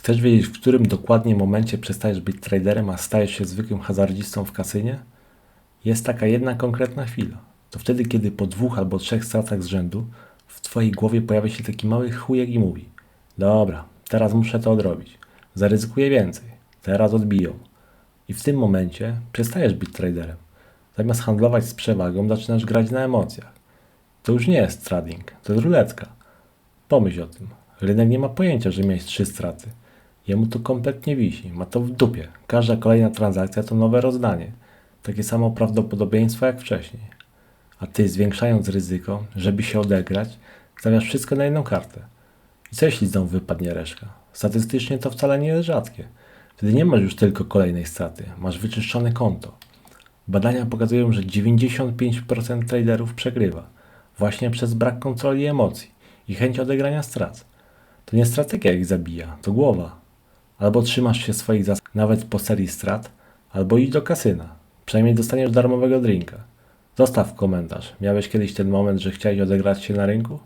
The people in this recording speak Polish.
Chcesz wiedzieć, w którym dokładnie momencie przestajesz być traderem, a stajesz się zwykłym hazardzistą w kasynie? Jest taka jedna konkretna chwila. To wtedy, kiedy po dwóch albo trzech stratach z rzędu w twojej głowie pojawia się taki mały chujek i mówi Dobra, teraz muszę to odrobić. Zaryzykuję więcej. Teraz odbiją. I w tym momencie przestajesz być traderem. Zamiast handlować z przewagą, zaczynasz grać na emocjach. To już nie jest trading, to jest ruletka. Pomyśl o tym. Rynek nie ma pojęcia, że miałeś trzy straty. Jemu to kompletnie wisi. Ma to w dupie. Każda kolejna transakcja to nowe rozdanie. Takie samo prawdopodobieństwo jak wcześniej. A ty, zwiększając ryzyko, żeby się odegrać, stawiasz wszystko na jedną kartę. I co jeśli znowu wypadnie reszka? Statystycznie to wcale nie jest rzadkie. Wtedy nie masz już tylko kolejnej straty. Masz wyczyszczone konto. Badania pokazują, że 95% traderów przegrywa właśnie przez brak kontroli emocji i chęć odegrania strat. To nie strategia ich zabija, to głowa. Albo trzymasz się swoich zasad nawet po serii strat, albo idź do kasyna. Przynajmniej dostaniesz darmowego drinka. Zostaw komentarz. Miałeś kiedyś ten moment, że chciałeś odegrać się na rynku?